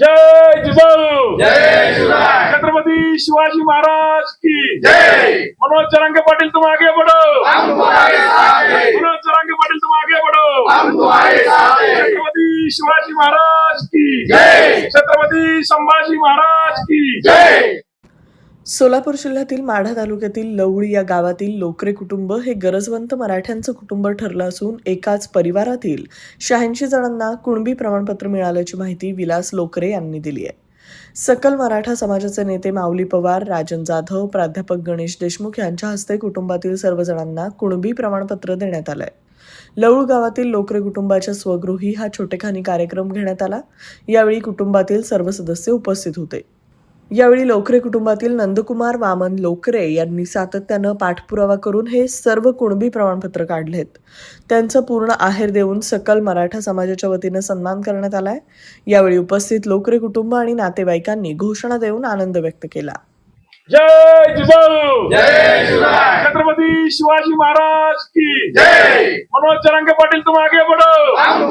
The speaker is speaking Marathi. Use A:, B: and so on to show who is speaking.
A: जय जिजाऊ!
B: जय
A: छत्रपती शिवाजी महाराज की
B: जय!
A: मनोज जरांगे पाटील तुम आगे बढ़ो! मनोज जरांगे पाटील तुम आगे बढ़ो! छत्रपती शिवाजी महाराज की
B: जय!
A: छत्रपती संभाजी महाराज की
B: जय!
C: सोलापूर जिल्ह्यातील माढा तालुक्यातील लवळी या गावातील लोकरे कुटुंब हे गरजवंत मराठ्यांचं कुटुंब ठरलं असून एकाच परिवारातील शहाऐंशी जणांना कुणबी प्रमाणपत्र मिळाल्याची माहिती विलास लोकरे यांनी दिली आहे. सकल मराठा समाजाचे नेते माऊली पवार राजन जाधव प्राध्यापक गणेश देशमुख यांच्या हस्ते कुटुंबातील सर्व जणांना कुणबी प्रमाणपत्र देण्यात आलंय. लवळ गावातील लोकरे कुटुंबाच्या स्वगृही हा छोटेखानी कार्यक्रम घेण्यात आला. यावेळी कुटुंबातील सर्व सदस्य उपस्थित होते. यावेळी लोकरे कुटुंबातील नंदकुमार वामन लोकरे यांनी सातत्यानं पाठपुरावा करून हे सर्व कुणबी प्रमाणपत्र काढलेत. त्यांचं पूर्ण आहेर देऊन सकल मराठा समाजाच्या वतीनं सन्मान करण्यात आलाय. यावेळी उपस्थित लोकरे कुटुंब आणि नातेवाईकांनी घोषणा देऊन आनंद व्यक्त केला.
A: जय जिजाऊ छत्रपती शिवाजी महाराज की
B: जय!
A: मनोज जरांगे पाटील तुम आगे बढ़ो!